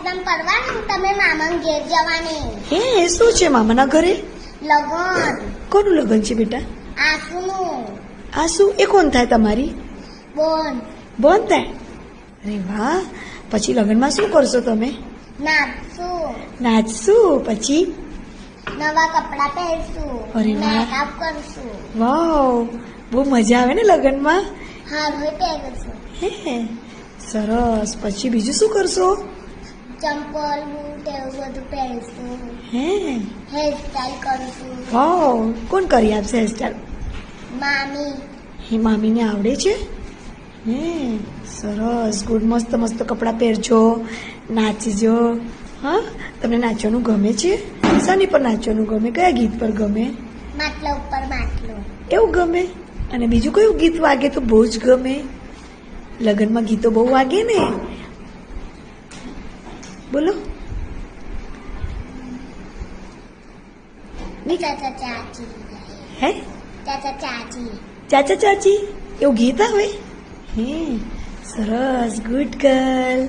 Exam કરવાની તમે મામા ઘેર જવાની. હે શું છે મામાના ઘરે? લગન. કોનું લગ્ન છે બેટા? આસુનું આ શું એ કોણ થાય તમારી? બોન. બોન થાય? અરે વાહ પછી લગ્નમાં શું કરશો તમે? નાચશું. નાચશું પછી? નવા કપડાં પહેરશું. અરે. મેકઅપ કરશું. વાવ બહુ મજા આવે ને લગ્નમાં? હારું પહેરશું. હે સરસ. પછી બીજું શું કરશો? ચંપલ બૂટ એવું બધું પહેરશું હે. હેરસ્ટાઈલ કરશું વાવ કોણ કરી આપશે હેરસ્ટાઈલ મામી. હે મામીને આવડે છે? હે સરસ ગુડ મસ્ત મસ્ત કપડાં પહેરજો નાચજો. હા તમને નાચવાનું ગમે છે? શાની પર નાચવાનું ગમે? કયા ગીત પર ગમે? માટલા ઉપર માટલો. એવું ગમે? અને બીજું કયું ગીત વાગે તો બહુ જ ગમે. લગ્નમાં ગીતો બહુ વાગે ને. બોલો. ચાચા ચાચી હે? ચાચા ચાચી ચાચા ચાચી એવું ગીત આવે હે સરસ ગુડ ગર્લ